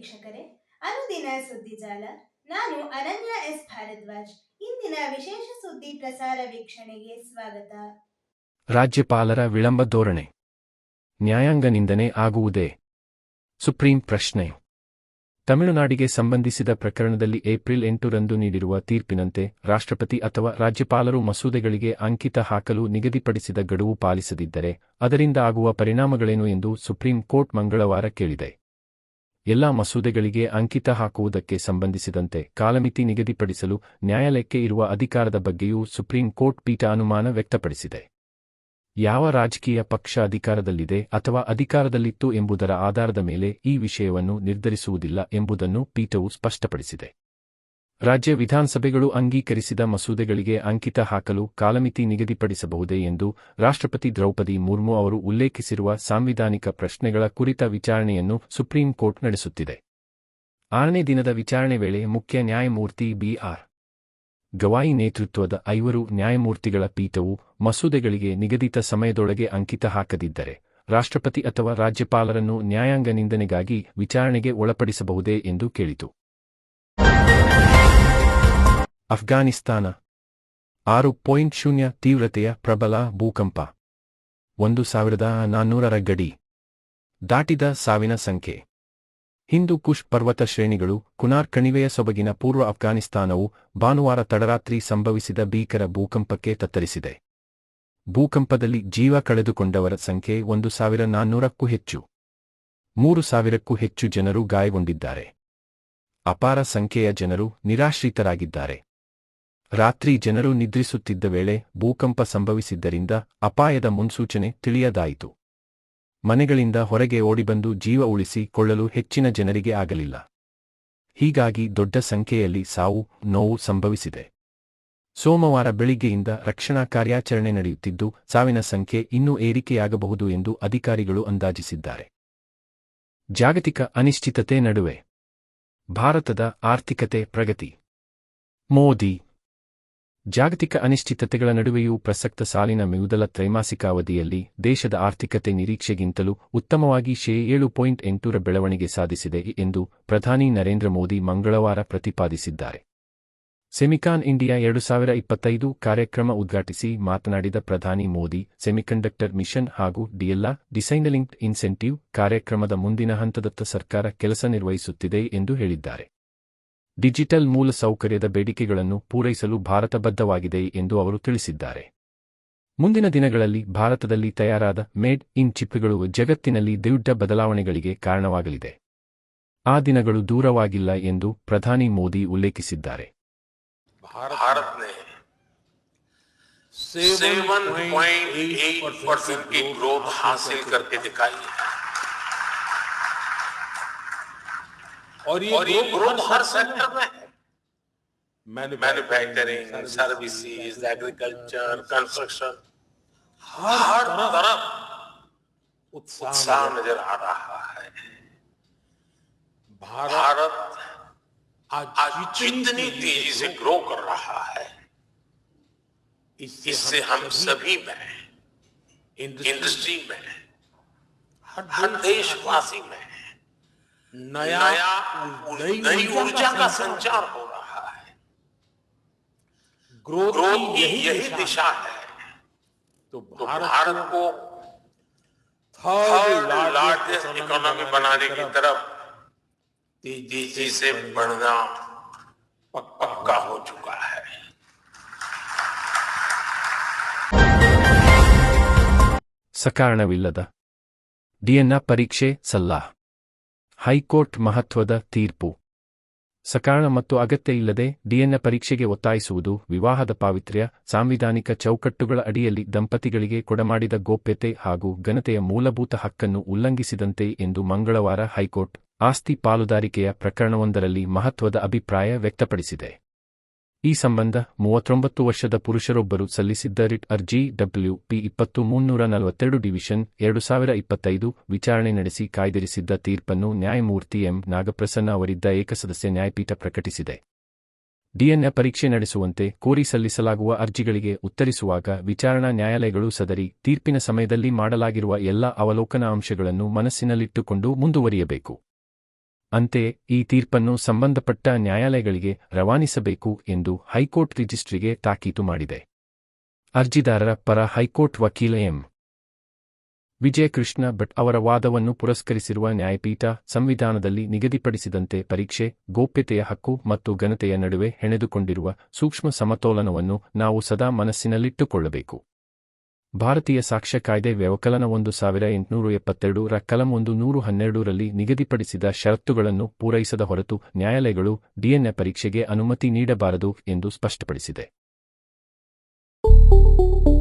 ವೀಕ್ಷಕರೇ, ಅನುದಿನ ಸುದ್ದಿಜಾಲ ನಾನು ಅನನ್ಯ ಎಸ್. ಭಾರದ್ವಾಜ್. ಇಂದಿನ ವಿಶೇಷ ಸುದ್ದಿ ಪ್ರಸಾರ ವೀಕ್ಷಣೆಗೆ ಸ್ವಾಗತ. ರಾಜ್ಯಪಾಲರ ವಿಳಂಬ ಧೋರಣೆ. ನ್ಯಾಯಾಂಗ ನಿಂದನೆ ಆಗುವುದೇ? ಸುಪ್ರೀಂ ಪ್ರಶ್ನೆ. ತಮಿಳುನಾಡಿಗೆ ಸಂಬಂಧಿಸಿದ ಪ್ರಕರಣದಲ್ಲಿ ಏಪ್ರಿಲ್ ಎಂಟರಂದು ನೀಡಿರುವ ತೀರ್ಪಿನಂತೆ ರಾಷ್ಟ್ರಪತಿ ಅಥವಾ ರಾಜ್ಯಪಾಲರು ಮಸೂದೆಗಳಿಗೆ ಅಂಕಿತ ಹಾಕಲು ನಿಗದಿಪಡಿಸಿದ ಗಡುವು ಪಾಲಿಸದಿದ್ದರೆ ಅದರಿಂದ ಆಗುವ ಪರಿಣಾಮಗಳೇನು ಎಂದು ಸುಪ್ರೀಂ ಕೋರ್ಟ್ ಮಂಗಳವಾರ ಕೇಳಿದೆ. ಎಲ್ಲಾ ಮಸೂದೆಗಳಿಗೆ ಅಂಕಿತ ಹಾಕುವುದಕ್ಕೆ ಸಂಬಂಧಿಸಿದಂತೆ ಕಾಲಮಿತಿ ನಿಗದಿಪಡಿಸಲು ನ್ಯಾಯಾಲಯಕ್ಕೆ ಇರುವ ಅಧಿಕಾರದ ಬಗ್ಗೆಯೂ ಸುಪ್ರೀಂ ಕೋರ್ಟ್ ಪೀಠ ಅನುಮಾನ ವ್ಯಕ್ತಪಡಿಸಿದೆ. ಯಾವ ರಾಜಕೀಯ ಪಕ್ಷ ಅಧಿಕಾರದಲ್ಲಿದೆ ಅಥವಾ ಅಧಿಕಾರದಲ್ಲಿತ್ತು ಎಂಬುದರ ಆಧಾರದ ಮೇಲೆ ಈ ವಿಷಯವನ್ನು ನಿರ್ಧರಿಸುವುದಿಲ್ಲ ಎಂಬುದನ್ನು ಪೀಠವು ಸ್ಪಷ್ಟಪಡಿಸಿದೆ. ರಾಜ್ಯ ವಿಧಾನಸಭೆಗಳು ಅಂಗೀಕರಿಸಿದ ಮಸೂದೆಗಳಿಗೆ ಅಂಕಿತ ಹಾಕಲು ಕಾಲಮಿತಿ ನಿಗದಿಪಡಿಸಬಹುದೇ ಎಂದು ರಾಷ್ಟ್ರಪತಿ ದ್ರೌಪದಿ ಮುರ್ಮು ಅವರು ಉಲ್ಲೇಖಿಸಿರುವ ಸಾಂವಿಧಾನಿಕ ಪ್ರಶ್ನೆಗಳ ಕುರಿತ ವಿಚಾರಣೆಯನ್ನು ಸುಪ್ರೀಂ ಕೋರ್ಟ್ ನಡೆಸುತ್ತಿದೆ. ಆರನೇ ದಿನದ ವಿಚಾರಣೆ ವೇಳೆ ಮುಖ್ಯ ನ್ಯಾಯಮೂರ್ತಿ ಬಿಆರ್ ಗವಾಯಿ ನೇತೃತ್ವದ ಐವರು ನ್ಯಾಯಮೂರ್ತಿಗಳ ಪೀಠವು ಮಸೂದೆಗಳಿಗೆ ನಿಗದಿತ ಸಮಯದೊಳಗೆ ಅಂಕಿತ ಹಾಕದಿದ್ದರೆ ರಾಷ್ಟ್ರಪತಿ ಅಥವಾ ರಾಜ್ಯಪಾಲರನ್ನು ನ್ಯಾಯಾಂಗ ನಿಂದನೆಗಾಗಿ ವಿಚಾರಣೆಗೆ ಒಳಪಡಿಸಬಹುದೇ ಎಂದು ಕೇಳಿತು. ಅಫ್ಘಾನಿಸ್ತಾನ. ಆರು ಪಾಯಿಂಟ್ ಶೂನ್ಯ ತೀವ್ರತೆಯ ಪ್ರಬಲ ಭೂಕಂಪ. ಒಂದು ಸಾವಿರದ ನಾನ್ನೂರರ ಗಡಿ. ದಾಟಿದ ಸಾವಿನ ಸಂಖ್ಯೆ. ಹಿಂದೂ ಕುಶ್ ಪರ್ವತ ಶ್ರೇಣಿಗಳು ಕುನಾರ್ ಕಣಿವೆಯ ಸೊಬಗಿನ ಪೂರ್ವ ಅಫ್ಘಾನಿಸ್ತಾನವು ಭಾನುವಾರ ತಡರಾತ್ರಿ ಸಂಭವಿಸಿದ ಭೀಕರ ಭೂಕಂಪಕ್ಕೆ ತತ್ತರಿಸಿದೆ. ಭೂಕಂಪದಲ್ಲಿ ಜೀವ ಕಳೆದುಕೊಂಡವರ ಸಂಖ್ಯೆ ಒಂದು ಸಾವಿರ ನಾನ್ನೂರಕ್ಕೂ ಹೆಚ್ಚು. ಮೂರು ಸಾವಿರಕ್ಕೂ ಹೆಚ್ಚು ಜನರು ಗಾಯಗೊಂಡಿದ್ದಾರೆ. ಅಪಾರ ಸಂಖ್ಯೆಯ ಜನರು ನಿರಾಶ್ರಿತರಾಗಿದ್ದಾರೆ. ರಾತ್ರಿ ಜನರು ನಿದ್ರಿಸುತ್ತಿದ್ದ ವೇಳೆ ಭೂಕಂಪ ಸಂಭವಿಸಿದ್ದರಿಂದ ಅಪಾಯದ ಮುನ್ಸೂಚನೆ ತಿಳಿಯದಾಯಿತು. ಮನೆಗಳಿಂದ ಹೊರಗೆ ಓಡಿಬಂದು ಜೀವ ಉಳಿಸಿ ಕೊಳ್ಳಲು ಹೆಚ್ಚಿನ ಜನರಿಗೆ ಆಗಲಿಲ್ಲ. ಹೀಗಾಗಿ ದೊಡ್ಡ ಸಂಖ್ಯೆಯಲ್ಲಿ ಸಾವು, ನೋವು ಸಂಭವಿಸಿದೆ. ಸೋಮವಾರ ಬೆಳಿಗ್ಗೆಯಿಂದ ರಕ್ಷಣಾ ಕಾರ್ಯಾಚರಣೆ ನಡೆಯುತ್ತಿದ್ದು, ಸಾವಿನ ಸಂಖ್ಯೆ ಇನ್ನೂ ಏರಿಕೆಯಾಗಬಹುದು ಎಂದು ಅಧಿಕಾರಿಗಳು ಅಂದಾಜಿಸಿದ್ದಾರೆ. ಜಾಗತಿಕ ಅನಿಶ್ಚಿತತೆ ನಡುವೆ. ಭಾರತದ ಆರ್ಥಿಕತೆ ಪ್ರಗತಿ. ಮೋದಿ ಜಾಗತಿಕ ಅನಿಶ್ಚಿತತೆಗಳ ನಡುವೆಯೂ ಪ್ರಸಕ್ತ ಸಾಲಿನ ಮಿಗುದಲ ತ್ರೈಮಾಸಿಕ ಅವಧಿಯಲ್ಲಿ ದೇಶದ ಆರ್ಥಿಕತೆ ನಿರೀಕ್ಷೆಗಿಂತಲೂ ಉತ್ತಮವಾಗಿ ಶೇ ಏಳು ಪಾಯಿಂಟ್ ಎಂಟುರ ಬೆಳವಣಿಗೆ ಸಾಧಿಸಿದೆ ಎಂದು ಪ್ರಧಾನಿ ನರೇಂದ್ರ ಮೋದಿ ಮಂಗಳವಾರ ಪ್ರತಿಪಾದಿಸಿದ್ದಾರೆ. ಸೆಮಿಕಾನ್ ಇಂಡಿಯಾ ಎರಡು ಸಾವಿರ ಇಪ್ಪತ್ತೈದು ಕಾರ್ಯಕ್ರಮ ಉದ್ಘಾಟಿಸಿ ಮಾತನಾಡಿದ ಪ್ರಧಾನಿ ಮೋದಿ, ಸೆಮಿಕಂಡಕ್ಟರ್ ಮಿಷನ್ ಹಾಗೂ ಡಿಎಲ್ಆ ಡಿಸೈನಲಿಂಕ್ಡ್ ಇನ್ಸೆಂಟಿವ್ ಕಾರ್ಯಕ್ರಮದ ಮುಂದಿನ ಹಂತದತ್ತ ಸರ್ಕಾರ ಕೆಲಸ ನಿರ್ವಹಿಸುತ್ತಿದೆ ಎಂದು ಹೇಳಿದ್ದಾರೆ. ಡಿಜಿಟಲ್ ಮೂಲಸೌಕರ್ಯದ ಬೇಡಿಕೆಗಳನ್ನು ಪೂರೈಸಲು ಭಾರತ ಬದ್ಧವಾಗಿದೆ ಎಂದು ಅವರು ತಿಳಿಸಿದ್ದಾರೆ ಮುಂದಿನ ದಿನಗಳಲ್ಲಿ ಭಾರತದಲ್ಲಿ ತಯಾರಾದ ಮೇಡ್ ಇನ್ ಚಿಪ್ಗಳು ಜಗತ್ತಿನಲ್ಲಿ ದೊಡ್ಡ ಬದಲಾವಣೆಗಳಿಗೆ ಕಾರಣವಾಗಲಿದೆ ಆ ದಿನಗಳು ದೂರವಾಗಿಲ್ಲ ಎಂದು ಪ್ರಧಾನಿ ಮೋದಿ ಉಲ್ಲೇಖಿಸಿದ್ದಾರೆ भारत ने 7.8 परसेंट की ग्रोथ हासिल करके दिखाई है और ये, और ये ग्रोथ हर सेक्टर में है। मैन्युफैक्चरिंग सर्विसेज़ एग्रीकल्चर कंस्ट्रक्शन हर तरफ़ उत्साह नजर- आ रहा है। भारत आज जितनी तेज़ी से ग्रो कर रहा है इससे हम सभी में इंडस्ट्री में हर देशवासी में नया नया नई ऊर्जा का संचार हो रहा है ग्रोथ ग्रोथ की की यही दिशा है तो तो भारत भारत को थर्ड थर्ड लार्जेस्ट इकोनॉमी बनाने की तरफ तेजी से बढ़ना पक्का हो चुका है ಸಕಾರಣವಿಲ್ಲದ ಡಿಎನ್ಎ ಪರೀಕ್ಷೆ ಸಲ್ಲಾ ಹೈಕೋರ್ಟ್ ಮಹತ್ವದ ತೀರ್ಪು. ಸಕಾರಣ ಮತ್ತು ಅಗತ್ಯ ಇಲ್ಲದೆ ಡಿಎನ್ಎ ಪರೀಕ್ಷೆಗೆ ಒತ್ತಾಯಿಸುವುದು, ವಿವಾಹದ ಪಾವಿತ್ರ್ಯ, ಸಾಂವಿಧಾನಿಕ ಚೌಕಟ್ಟುಗಳ ಅಡಿಯಲ್ಲಿ ದಂಪತಿಗಳಿಗೆ ಕೊಡಮಾಡಿದ ಗೋಪ್ಯತೆ ಹಾಗೂ ಘನತೆಯ ಮೂಲಭೂತ ಹಕ್ಕನ್ನು ಉಲ್ಲಂಘಿಸಿದಂತೆ ಎಂದು ಮಂಗಳವಾರ ಹೈಕೋರ್ಟ್ ಆಸ್ತಿ ಪಾಲುದಾರಿಕೆಯ ಪ್ರಕರಣವೊಂದರಲ್ಲಿ ಮಹತ್ವದ ಅಭಿಪ್ರಾಯ ವ್ಯಕ್ತಪಡಿಸಿದೆ. ಈ ಸಂಬಂಧ ಮೂವತ್ತೊಂಬತ್ತು ವರ್ಷದ ಪುರುಷರೊಬ್ಬರು ಸಲ್ಲಿಸಿದ್ದ ರಿಟ್ ಅರ್ಜಿ ಡಬ್ಲ್ಯೂ ಪಿ ಇಪ್ಪತ್ತು ಮುನ್ನೂರ ನಲವತ್ತೆರಡು ಡಿವಿಷನ್ ಎರಡು ಸಾವಿರ ಇಪ್ಪತ್ತೈದು ವಿಚಾರಣೆ ನಡೆಸಿ ಕಾಯ್ದಿರಿಸಿದ್ದ ತೀರ್ಪನ್ನು ನ್ಯಾಯಮೂರ್ತಿ ಎಂ ನಾಗಪ್ರಸನ್ನ ಅವರಿದ್ದ ಏಕಸದಸ್ಯ ನ್ಯಾಯಪೀಠ ಪ್ರಕಟಿಸಿದೆ. ಡಿಎನ್ಎ ಪರೀಕ್ಷೆ ನಡೆಸುವಂತೆ ಕೋರಿ ಸಲ್ಲಿಸಲಾಗುವ ಅರ್ಜಿಗಳಿಗೆ ಉತ್ತರಿಸುವಾಗ ವಿಚಾರಣಾ ನ್ಯಾಯಾಲಯಗಳು ಸದರಿ ತೀರ್ಪಿನ ಸಮಯದಲ್ಲಿ ಮಾಡಲಾಗಿರುವ ಎಲ್ಲ ಅವಲೋಕನ ಅಂಶಗಳನ್ನು ಮನಸ್ಸಿನಲ್ಲಿಟ್ಟುಕೊಂಡು ಮುಂದುವರಿಯಬೇಕು. ಅಂತೆಯೇ ಈ ತೀರ್ಪನ್ನು ಸಂಬಂಧಪಟ್ಟ ನ್ಯಾಯಾಲಯಗಳಿಗೆ ರವಾನಿಸಬೇಕು ಎಂದು ಹೈಕೋರ್ಟ್ ರಿಜಿಸ್ಟ್ರಿಗೆ ತಾಕೀತು ಮಾಡಿದೆ. ಅರ್ಜಿದಾರರ ಪರ ಹೈಕೋರ್ಟ್ ವಕೀಲ ಎಂ. ವಿಜಯಕೃಷ್ಣ ಭಟ್ ಅವರ ವಾದವನ್ನು ಪುರಸ್ಕರಿಸಿರುವ ನ್ಯಾಯಪೀಠ ಸಂವಿಧಾನದಲ್ಲಿ ನಿಗದಿಪಡಿಸಿದಂತೆ ಪರೀಕ್ಷೆ, ಗೋಪ್ಯತೆಯ ಹಕ್ಕು ಮತ್ತು ಘನತೆಯ ನಡುವೆ ಹೆಣೆದುಕೊಂಡಿರುವ ಸೂಕ್ಷ್ಮ ಸಮತೋಲನವನ್ನು ನಾವು ಸದಾ ಮನಸ್ಸಿನಲ್ಲಿಟ್ಟುಕೊಳ್ಳಬೇಕು. ಭಾರತೀಯ ಸಾಕ್ಷ್ಯ ಕಾಯ್ದೆ ವ್ಯವಕಲನ ಒಂದು ಸಾವಿರ ಎಂಟುನೂರ ಎಪ್ಪತ್ತೆರಡು ರ ಕಲಂ ಒಂದು ನೂರು ಹನ್ನೆರಡರಲ್ಲಿ ನಿಗದಿಪಡಿಸಿದ ಷರತ್ತುಗಳನ್ನು ಪೂರೈಸದ ಹೊರತು ನ್ಯಾಯಾಲಯಗಳು ಡಿಎನ್ಎ ಪರೀಕ್ಷೆಗೆ ಅನುಮತಿ ನೀಡಬಾರದು ಎಂದು ಸ್ಪಷ್ಟಪಡಿಸಿದೆ.